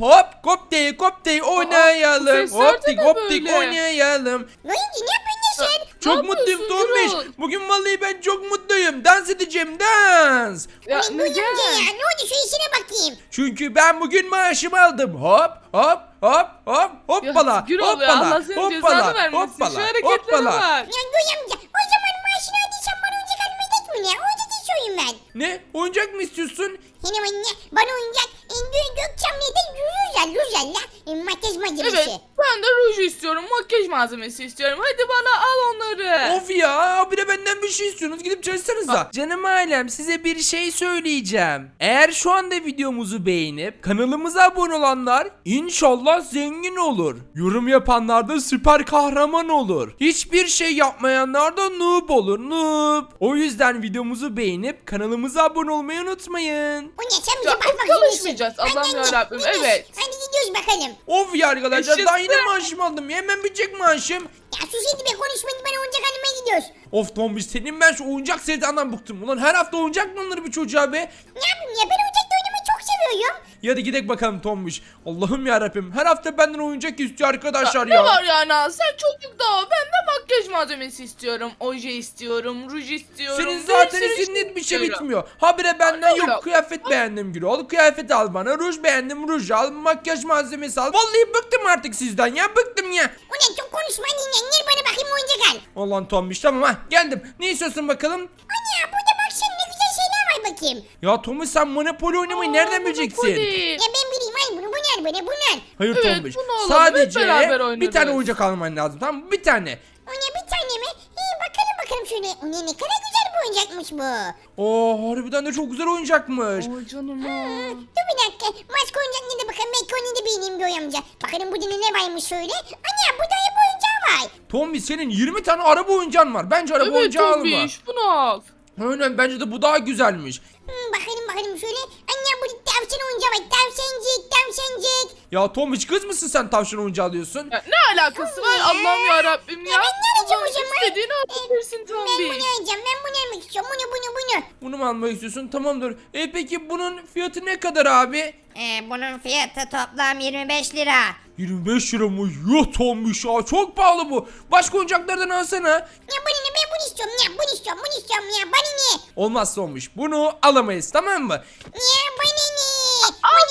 hop kopti kopti oynayalım. sesler de Hoptik ne hoptik böyle? oynayalım. Oyuncu ne yapıyorsun sen? Çok Ne mutluyum yapıyorsun Tombiş. Gürol? Bugün vallahi ben çok mutluyum. Dans edeceğim dans. Ya ya neden? ne oldu şu işine bakayım. Çünkü ben bugün maaşımı aldım. Hop hop hop hop hoppala. Ya Gürol ya hoppala. Allah senin hoppala. cezanı vermesin. Şu Hoppala. hareketlere Hoppala. bak. Ya Göy amca o zaman maaşını ödeysen bana oyuncak almayı mi ya? Oyuncak istiyorum ben. Ne? Oyuncak mı istiyorsun? Yine anne bana oyuncak e, Gö Gökçam neden güzel güzel la e, makyaj malzemesi. Evet ben de ruj istiyorum. Makyaj malzemesi istiyorum. Hadi bana al onları. Of ya bir de benden bir şey istiyorsunuz gidip çalışsanıza. Canım ailem size bir şey söyleyeceğim. Eğer şu anda videomuzu beğenip kanalımıza abone olanlar inşallah zengin olur. Yorum yapanlar da süper kahraman olur. Hiçbir şey yapmayanlar da noob olur noob. O yüzden videomuzu beğenip kanalımıza abone olmayı unutmayın. O ne sen bize Ya, bakmak çalışmayacağız, zorundasın. Allah'ım Hadi, yarabbim, gidiyoruz. Evet. Hadi gidiyoruz bakalım. Of ya arkadaşlar daha yine Yaşasın. maaşımı aldım. Hemen bitecek maaşım. Ya sus hadi be konuşmayın ben oyuncak almaya gidiyoruz. Of Tombiş senin ben şu oyuncak sevdandan bıktım. Ulan her hafta oyuncak mı alınır bir çocuğa be? Ne yapayım ya ben oyuncakla oynamayı çok seviyorum. Ya hadi gidelim bakalım Tombiş. Allah'ım ya Rabbim. Her hafta benden oyuncak istiyor arkadaşlar Ne ya. var yani sen çocuk daha ben de makyaj malzemesi istiyorum. Oje istiyorum, ruj istiyorum. Senin bir zaten sürü istediğin bir şey istiyorum. bitmiyor. Habire benden Aa, yok yok. kıyafet beğendim Gürol. Kıyafet al bana. Ruj beğendim ruj al. Makyaj malzemesi al. Vallahi bıktım artık sizden ya. Bıktım ya. O ne çok konuşma dinle gel bana bakayım oyuncak al. Allah'ın Tombiş tamam ha geldim. Ne istiyorsun bakalım? Anne burada bak sen ne güzel şeyler var bakayım. Ya Tombiş sen Monopoly oynamayı Aa, nereden bileceksin? Monopoly. Ya ben bileyim ay bunu bu ne bana bu ne? Hayır Evet, Tombiş. bunu alalım, Sadece beraber bir oynarız. tane oyuncak alman lazım tamam mı? Bir tane. O ne bir tane mi? İyi bakalım bakalım şöyle. O ne ne kadar güzel bir oyuncakmış bu. Oo harbiden de çok güzel oyuncakmış. Ay canım Aa, Dur bir dakika. Maske oyuncak ne de bakalım. Belki onu da beğeneyim Göğe amca. Bakalım burada ne varmış şöyle. Ana burada hep oyuncağı var. Tombiş senin 20 tane araba oyuncağın var. Bence araba Evet oyuncağı alma. Tombiş bunu al. Aynen bence de bu daha güzelmiş. Hmm, bakalım bakalım şöyle. Anne burada tavşan oyuncağı var. Tavşancık tavşancık. Ya Tombiş kız mısın sen tavşan oyuncağı alıyorsun? Ya, ne alakası var Allah'ım ya Rabbim ya. Ya ben ne alacağım o zaman? İstediğini alabilirsin Ben Tombiş. bunu alacağım. Ben bunu almak istiyorum. Bunu bunu bunu. Bunu mu almak istiyorsun? Tamamdır. E peki bunun fiyatı ne kadar abi? Ee, bunun fiyatı toplam 25 lira. 25 lira mı? Yuh Tombiş ya çok pahalı bu. Başka oyuncaklardan alsana. Ya bana ne ben bunu istiyorum ya. Bunu istiyorum bunu istiyorum ya. Bana ne? Olmaz Tombiş. Bunu alamayız tamam mı? Ya bana ne?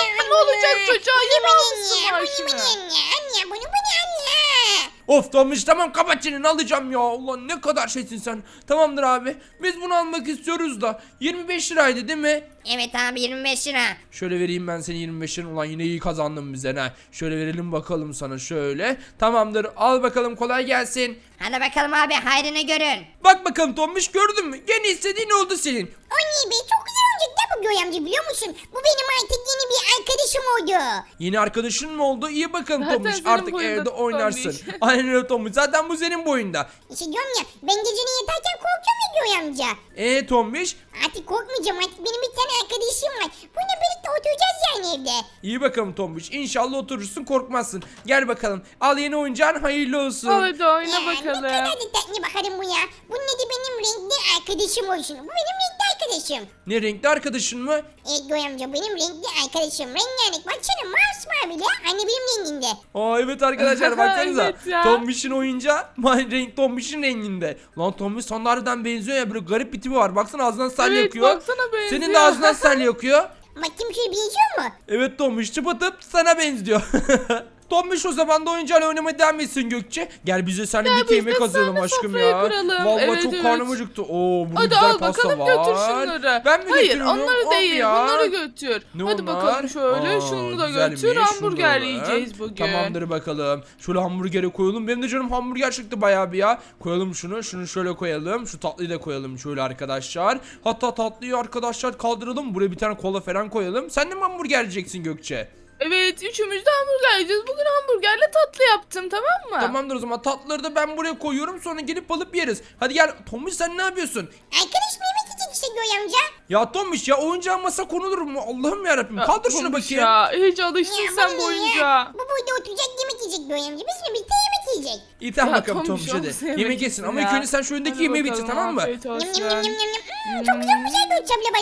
Al Bu sana, ne olacak çocuğa? Bana almışsın maaşını. ne? Anne bunu bu ne anne? Of Tombiş tamam kapat çeneni alacağım ya. Ulan ne kadar şeysin sen. Tamamdır abi. Biz bunu almak istiyoruz da. 25 liraydı değil mi? Evet abi 25 lira. Şöyle vereyim ben seni 25 lira. Ulan yine iyi kazandın bize ha. Şöyle verelim bakalım sana şöyle. Tamamdır al bakalım kolay gelsin. Hadi bakalım abi hayrını görün. Bak bakalım Tombiş gördün mü? Gene istediğin oldu senin. Anne be çok ya bu amca biliyor musun? Bu benim artık yeni bir arkadaşım oldu. Yeni arkadaşın mı oldu? İyi bakalım Zaten Tomuş. senin Artık boyunda evde oynarsın. Aynen öyle Tomuş. Zaten bu senin boyunda. İşte diyorum ya ben gecenin yatarken korkuyorum ya Göğe amca. Eee Tomuş? Artık korkmayacağım artık benim bir tane arkadaşım var. Bununla birlikte oturacağız yani evde. İyi bakalım Tomuş. İnşallah oturursun korkmazsın. Gel bakalım. Al yeni oyuncağın hayırlı olsun. Hadi oyna Ya, Ne bakalım. kadar da tatlı bakalım bu ya. Bunun adı benim renkli arkadaşım olsun. Bu benim renkli arkadaşım. Ne renkli arkadaşın mı? E Göğe amca benim renkli arkadaşım. Rengarenk baksana masmavi bile. Anne benim renginde. Aa evet arkadaşlar baksanıza. Evet ya. Tombiş'in oyuncağı my renk Tombiş'in renginde. Lan Tombiş sana harbiden benziyor ya böyle garip bir tipi var. Baksana ağzından sel Evet, yakıyor. baksana benziyor. Senin de ağzından sel yakıyor. Bakayım şöyle benziyor mu? Evet Tombiş çıpıtıp sana benziyor. Tombiş o zaman da oyuncağıyla oynamaya devam etsin Gökçe. Gel bize seninle Gel bir biz de yemek hazırlayalım seninle aşkım sofrayı ya. kuralım. Vallahi Evet, çok evet. karnım acıktı. Oo burada Hadi güzel al pasta bakalım var. götür şunları. Ben mi Hayır götürüyorum? onları Of değil ya. bunları götür. Ne Hadi onlar? bakalım şöyle Aa, şunu da güzelmiş, götür şunu da hamburger yiyeceğiz bugün. Tamamdır bakalım. Şöyle hamburgeri koyalım. Benim de canım hamburger çıktı bayağı bir ya. Koyalım şunu. Şunu şöyle koyalım. Şu tatlıyı da koyalım şöyle arkadaşlar. Hatta tatlıyı arkadaşlar kaldıralım. Buraya bir tane kola falan koyalım. Sen de mi hamburger yiyeceksin Gökçe? Evet üçümüz de hamburger yiyeceğiz. Bugün hamburgerle tatlı yaptım tamam mı? Tamamdır o zaman tatlıları da ben buraya koyuyorum sonra gelip alıp yeriz. Hadi gel Tomuş sen ne yapıyorsun? Arkadaş mı yemek yiyecek işte amca? Ya Tomuş ya oyuncağın masa konulur mu? Allah'ım yarabbim Ya, kaldır şunu Tomuş bakayım. Ya hiç alıştın Ya sen bu bu ne ya? oyuncağa. Bu burada oturacak yemek yiyecek Göğe amca. Bizimle birlikte yemek yiyecek. İyi tamam Ya, bakalım Tombiş hadi. olmasa Yemek yemek yesin ama ilk önce sen şu öndeki Hadi yemeği bitir bakalım, tamam mı? afiyet Yum olsun. yum yum yum yum. Hmm, çok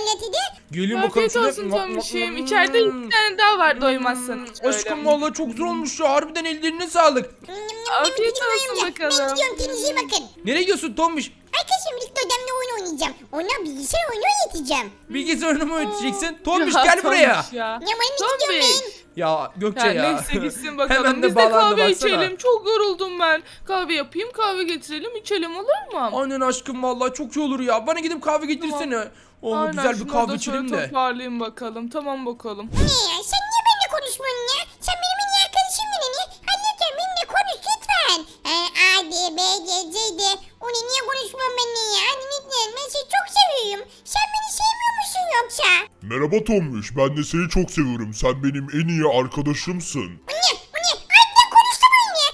vallahi dedi. Gelin bakalım Afiyet şöyle. olsun Tombiş'im. İçeride iki tane daha var doymazsanız. Hmm, Aşkım vallahi çok güzel olmuş ya. Harbiden ellerine sağlık. Yum. Afiyet Gidin olsun bakalım. Ben gidiyorum kendinize iyi bakın. Nereye gidiyorsun Tombiş? Arkadaşım birlikte odamda oyun oynayacağım. Ona bilgisayar oyunu oynatacağım. Bilgisayar oyunu mu öğreteceksin? Tombiş Ya, gel buraya. Tombiş Ya. Ya bana ne gidiyorum Tombiş. ben? Ya Gökçe Ya, ya. neyse gitsin bakalım. Hemen de Biz de bağlandı kahve baksana. içelim. Çok yoruldum ben. Kahve yapayım, kahve getirelim, içelim olur mu? Aynen aşkım vallahi çok iyi olur ya. Bana gidip kahve getirsene. Oh Aynen, güzel bir kahve içelim de. toparlayayım bakalım. Tamam bakalım. Ne ya sen niye benimle konuşmuyorsun ya? Sen benim Merhaba Tombiş, ben de seni çok seviyorum. Sen benim en iyi arkadaşımsın. O ne? O ne? Ay ben konuştum ne?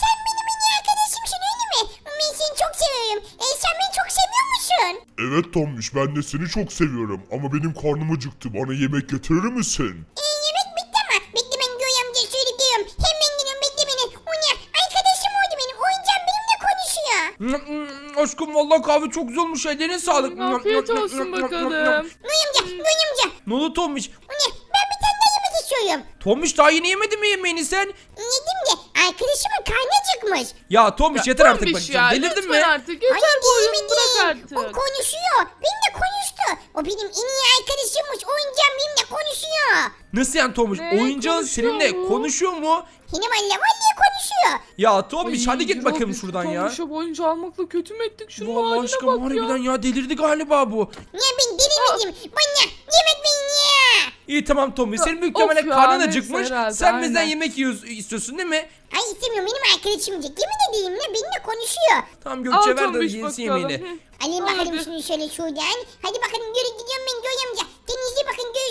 Sen benim en iyi arkadaşımsın öyle mi? Ben seni çok seviyorum. E sen beni çok seviyor musun? Evet Tombiş, ben de seni çok seviyorum. Ama benim karnım acıktı. Bana yemek getirir misin? E yemek bitti ama. Bekle ben Göğe amca söyleyip geliyorum. Hemen geliyorum bekle beni. O ne? Arkadaşım oldu benim. Oyuncağım benimle konuşuyor. Aşkım vallahi kahve çok güzel olmuş. Ellerine sağlık. Afiyet olsun bakalım. Göğe amca. Ne oldu Tombiş? O ne? Ben bir tane daha yemek istiyorum. Tombiş daha yeni yemedi mi yemeğini sen? Yedim de arkadaşımın karnı çıkmış. Ya Tombiş Ya, yeter artık bak. ya, Delirdin mi? artık. Yeter bu oyunu yemedim. bırak O artık. konuşuyor. Benimle konuştu. O benim en iyi arkadaşımmış. Oyuncağım benimle konuşuyor. Nasıl yani Tombiş? Ne? Oyuncağın Konuşuyor seninle mu? konuşuyor mu? Yine valla vallahi konuşuyor. Ya Tombiş Ay, hadi git ya bakalım biz şuradan ya. Tombiş'e boyunca almakla kötü mü ettik? Şunun Vallahi haline aşkım bak harbiden ya. ya delirdi galiba bu. Ya ben delirmedim. Bana yemek verin ya. İyi tamam Tombiş senin büyük Of ihtimalle ya, karnın neyse acıkmış. herhalde, Sen bizden aynen. yemek yiyoruz, istiyorsun değil mi? Ay istemiyorum benim arkadaşım olacak. Yemin edeyim ne benimle konuşuyor. Tamam Al Gökçe ver de Tombiş yesin bakalım. yemeğini. Alayım Hadi. bakalım şunu şöyle şuradan. Hadi bakalım yürü gidiyorum ben Göğe amca.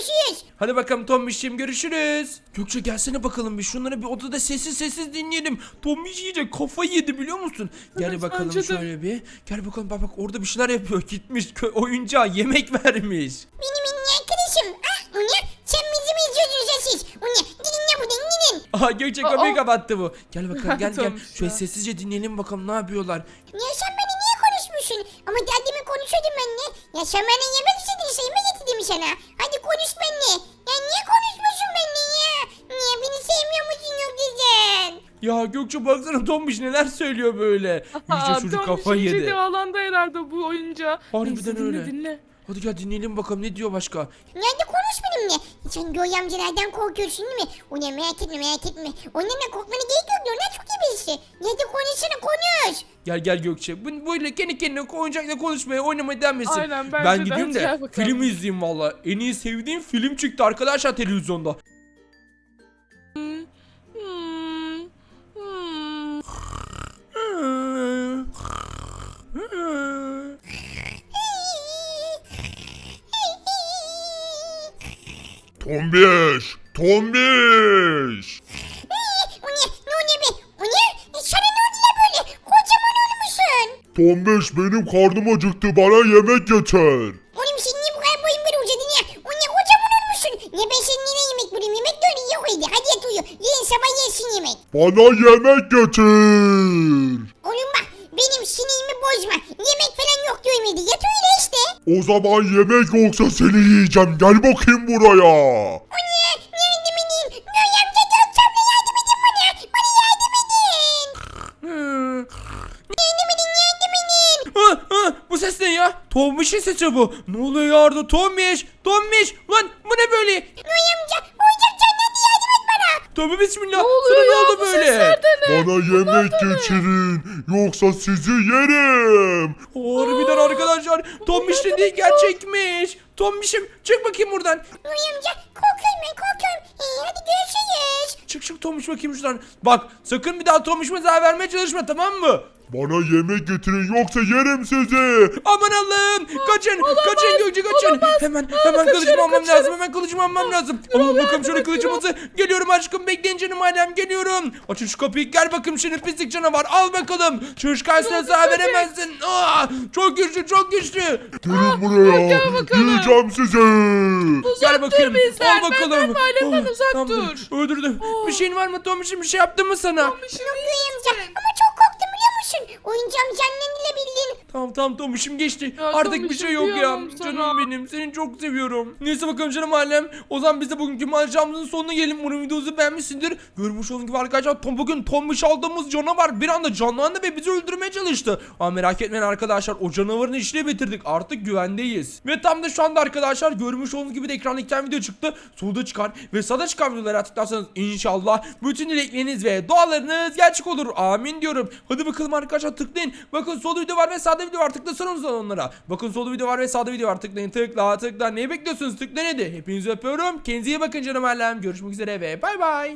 Görüşürüz. Hadi bakalım Tombiş'ciğim görüşürüz. Gökçe gelsene bakalım bir şunları bir odada sessiz sessiz dinleyelim. Tombiş iyice kafayı yedi biliyor musun? Gel Evet, bakalım bence de. şöyle bir. Gel bakalım bak bak orada bir şeyler yapıyor. Gitmiş kö- oyuncağa yemek vermiş. Benim en iyi arkadaşım. Ah o ne? Sen bizim izliyorsunuz siz. O ne? Gidin ya buradan gidin. Aha Gökçe kapıyı kapattı bu. Gel bakalım gel gel. Tombiş Şöyle ya. sessizce dinleyelim bakalım ne yapıyorlar. Ya sen beni niye konuşmuşsun? Ama daha demin konuşuyordun benimle. Ya bana yemek istedin şey mi getirdim sana? Hadi konuş benimle. Ya niye konuşmuyorsun benimle ya? Niye beni sevmiyor musun yok güzel? Ya Gökçe baksana Tombiş neler söylüyor böyle. İyice Aa, çocuk Tombiş kafayı iyice yedi. alanda herhalde bu oyuncağı. Harbiden Neyse, dinle, öyle. Dinle. Hadi gel dinleyelim bakalım ne diyor başka. Nerede konuş benimle? Sen Göğe amcalardan korkuyorsun değil mi? O ne merak etme merak etme. Ondan korkmana gerek yok. Onlar çok iyi birisi. Nerede konuşsana konuş. Gel gel Gökçe. Bu böyle kendi kendine oyuncakla konuşmaya oynamaya devam etsin. Aynen, bence ben de. gideyim de Gel bakalım. film izleyeyim valla. En iyi sevdiğim film çıktı arkadaşlar televizyonda. Tombiş! Tombiş! O ne? Ne o ne be? O ne? Sana ne oldu ya böyle? Kocaman olmuşsun. Tombiş benim karnım acıktı bana yemek getir. Oğlum sen niye bu kadar boyun böyle uzadın ya? O ne kocaman olmuşsun. Ya ben senin nereye yemek bulayım? Yemek de öyle yok öyle. Hadi yat uyu. Yarın sabah yersin yemek. Bana yemek getir. Oğlum bak benim sinirimi bozma. Yemek falan yok diyorum Yat öyle işte. O zaman yemek yoksa seni yiyeceğim. Gel bakayım buraya. O ne? Yardım edin. Göğe amca Gökçem'le yardım edin bana. Bana yardım edin. Yardım edin yardım edin. Ha, ha, bu ses ne ya? Tombiş'in sesi bu. Ne oluyor ya orada Tombiş? Tombiş lan bu ne böyle? Göğe amca Tövbe bismillah. Ne oluyor Sana ne ya? oldu Bu böyle? sesler de ne? Bana yemek getirin. Yoksa sizi yerim. Harbiden arkadaşlar. Tombiş dediği gerçekmiş. Tombiş'im çık bakayım buradan. Amca korkuyorum ben korkuyorum. İyi hadi görüşürüz. Çık çık Tombiş bakayım şuradan. Bak sakın bir daha Tombiş'ime zarar vermeye çalışma tamam mı? Bana yemek getirin yoksa yerim sizi. Aman Allah'ım! Kaçın! Kaçın Gökçe kaçın! Hemen hemen kılıcımı almam lazım. Hemen kılıcımı almam lazım. Aman bakalım şöyle kılıcımızı. Geliyorum aşkım bekleyin canım ailem geliyorum. Açın şu kapıyı gel bakayım şimdi pislik canavar. Al bakalım. Çalışkansına zarar veremezsin. Aa, çok güçlü çok güçlü. Gelin buraya. Yiyeceğim sizi. Gel Uzak dur bakayım. bizden, Al bakalım. benden ailemden Oh, uzak dur. Öldürdüm. Bir şeyin var mı Tomiş'im? Bir şey yaptı mı sana? Tomiş'im amca ama çok korktum biliyor musun? Oyuncağım canlanıyla bildiğin. Tamam tamam Tomiş'im geçti. Ya Artık bir şey yok ya. sana. Canım benim. Seni çok seviyorum. Neyse bakalım canım ailem. O zaman biz de bugünkü maceramızın sonuna gelelim. Umarım videomuzu beğenmişsindir. Görmüş olduğunuz gibi arkadaşlar Tom bugün Tomiş aldığımız canavar bir anda canlandı ve bizi öldürmeye çalıştı. Ama merak etmeyin arkadaşlar. O canavarın işini bitirdik. Artık güvendeyiz. Ve tam da şu anda arkadaşlar görmüş olduğunuz gibi de ekranda iki tane video çıktı. Solda çıkan ve sağda çıkan videolara tıklarsanız inşallah bütün dilekleriniz ve dualarınız gerçek olur. Amin diyorum. Hadi bakalım arkadaşlar tıklayın. Bakın solda video var ve sağda video var. Tıklasanız onlara. Bakın solda video var ve sağda video var. Tıklayın tıkla tıkla. Neyi bekliyorsunuz? Tıklayın hadi. Hepinizi öpüyorum. Kendinize iyi bakın canım ailem. Görüşmek üzere ve bay bay.